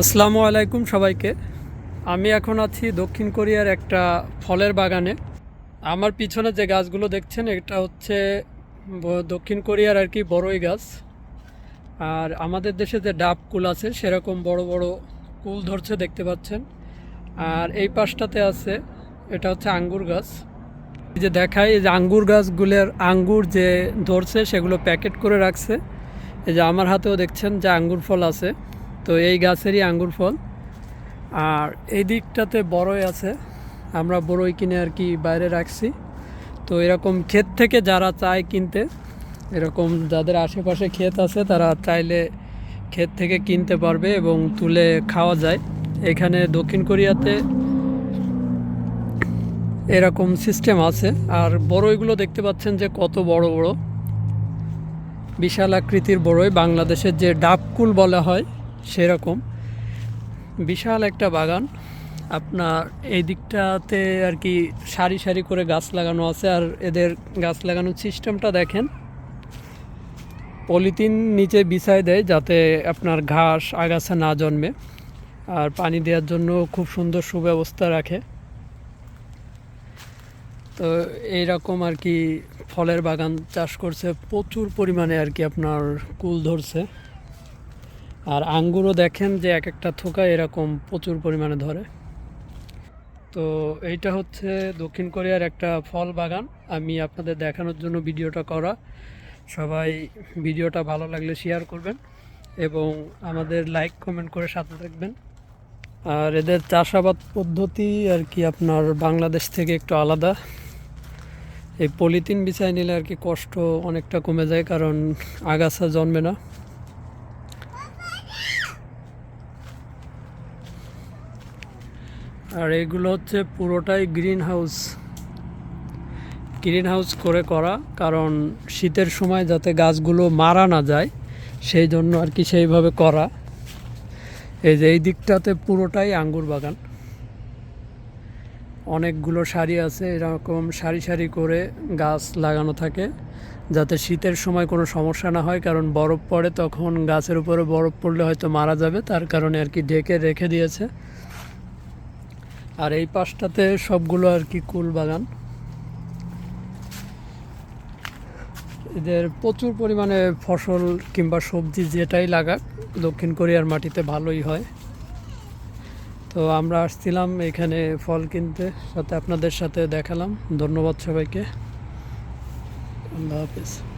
আসসালামু আলাইকুম সবাইকে। আমি এখন আছি দক্ষিণ কোরিয়ার একটা ফলের বাগানে। আমার পিছনে যে গাছগুলো দেখছেন, এটা হচ্ছে দক্ষিণ কোরিয়ার আর কি বড়ই গাছ। আর আমাদের দেশে যে ডাব কুল আছে, সেরকম বড় বড় কুল ধরছে দেখতে পাচ্ছেন। আর এই পাশটাতে আছে, এটা হচ্ছে আঙ্গুর গাছ। যে দেখায় এই যে আঙ্গুর গাছগুলোর আঙ্গুর যে ধরছে, সেগুলো প্যাকেট করে রাখছে। এই যে আমার হাতেও দেখছেন যে আঙ্গুর ফল আছে। তো এই গাছেরই আঙ্গুর ফল। আর এই দিকটাতে বড়ই আছে। আমরা বড়ই কিনে আর কি বাইরে রাখছি। তো এরকম ক্ষেত থেকে যারা চায় কিনতে, এরকম যাদের আশেপাশে ক্ষেত আছে, তারা চাইলে ক্ষেত থেকে কিনতে পারবে এবং তুলে খাওয়া যায়। এখানে দক্ষিণ কোরিয়াতে এরকম সিস্টেম আছে। আর বড়ইগুলো দেখতে পাচ্ছেন যে কত বড় বড়। বিশাল আকৃতির বড়ই। বাংলাদেশের যে ডাবকুল বলা হয় সেরকম। বিশাল একটা বাগান। আপনার এই দিকটাতে আর কি সারি সারি করে গাছ লাগানো আছে আর এদের গাছ লাগানোর সিস্টেমটা দেখেন। পলিথিন নিচে বিছায় দেয় যাতে আপনার ঘাস, আগাছা না জন্মে। আর পানি দেওয়ার জন্য খুব সুন্দর সুব্যবস্থা রাখে। তো এইরকম আর কি ফলের বাগান চাষ করছে। প্রচুর পরিমাণে আর কি আপনার কুল ধরছে। আর আঙ্গুরও দেখেন যে এক একটা থোকা এরকম প্রচুর পরিমাণে ধরে। তো এইটা হচ্ছে দক্ষিণ কোরিয়ার একটা ফল বাগান। আমি আপনাদের দেখানোর জন্য ভিডিওটা করা। সবাই ভিডিওটা ভালো লাগলে শেয়ার করবেন এবং আমাদের লাইক কমেন্ট করে সাথে থাকবেন। আর এদের চাষাবাদ পদ্ধতি আর কি আপনার বাংলাদেশ থেকে একটু আলাদা। এই পলিথিন বিছাই নিলে আর কি কষ্ট অনেকটা কমে যায়, কারণ আগাছা জন্মে না। আর এগুলো হচ্ছে পুরোটাই গ্রিন হাউস গ্রিন হাউস করে করা, কারণ শীতের সময় যাতে গাছগুলো মারা না যায়, সেই জন্য আর কি সেইভাবে করা। এই যে এই দিকটাতে পুরোটাই আঙ্গুর বাগান। অনেকগুলো সারি আছে, এরকম সারি সারি করে গাছ লাগানো থাকে, যাতে শীতের সময় কোনো সমস্যা না হয়, কারণ বরফ পড়ে তখন গাছের উপরে বরফ পড়লে হয়তো মারা যাবে, তার কারণে আর কি ঢেকে রেখে দিয়েছে। আর এই পাশটাতে সবগুলো আর কি কুল বাগান। এদের প্রচুর পরিমাণে ফসল কিংবা সবজি যেটাই লাগাক, দক্ষিণ কোরিয়ার মাটিতে ভালোই হয়। তো আমরা আসছিলাম এখানে ফল কিনতে, সাথে আপনাদের সাথে দেখালাম। ধন্যবাদ সবাইকে। আল্লাহ হাফিজ।